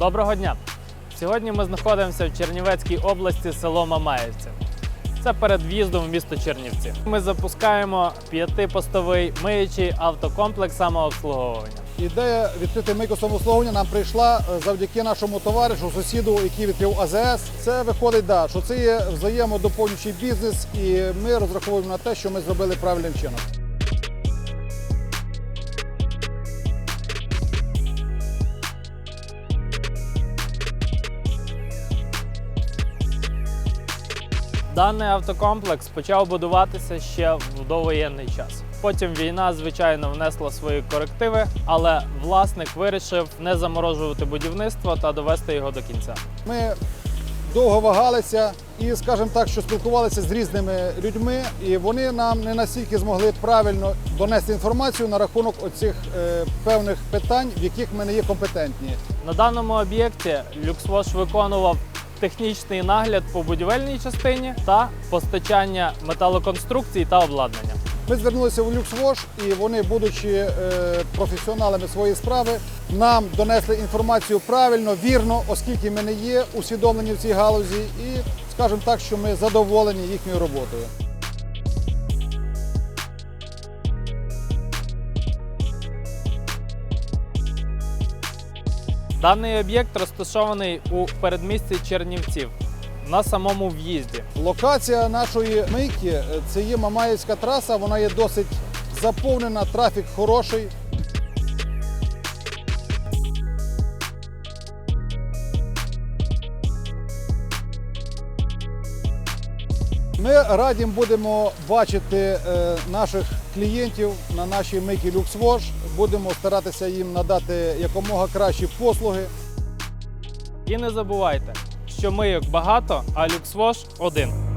Доброго дня! Сьогодні ми знаходимося в Чернівецькій області, село Мамаївці. Це перед в'їздом в місто Чернівці. Ми запускаємо п'ятипостовий миючий автокомплекс самообслуговування. Ідея відкрити мийку самообслуговування нам прийшла е, завдяки нашому товаришу, сусіду, який відкрив АЗС. Це виходить, да, що це є взаємодоповнюючий бізнес, і ми розраховуємо на те, що ми зробили правильним чином. Даний автокомплекс почав будуватися ще в довоєнний час. Потім війна, звичайно, внесла свої корективи, але власник вирішив не заморожувати будівництво та довести його до кінця. Ми довго вагалися і, скажімо так, що спілкувалися з різними людьми, і вони нам не настільки змогли правильно донести інформацію на рахунок оцих е, певних питань, в яких ми не є компетентні. На даному об'єкті Люксвош виконував технічний нагляд по будівельній частині та постачання металоконструкцій та обладнання. Ми звернулися в Люксвош, і вони, будучи е, професіоналами своєї справи, нам донесли інформацію правильно, вірно, оскільки ми не є усвідомлені в цій галузі, і скажемо так, що ми задоволені їхньою роботою. Даний об'єкт розташований у передмісті Чернівців на самому в'їзді. Локація нашої мийки е, це є Мамаївська траса, вона є досить заповнена, трафік хороший. Ми раді будемо бачити е, наших клієнтів на нашій мийці Люксвош. Будемо старатися їм надати якомога кращі послуги. І не забувайте, що мийок багато, а люксвош один.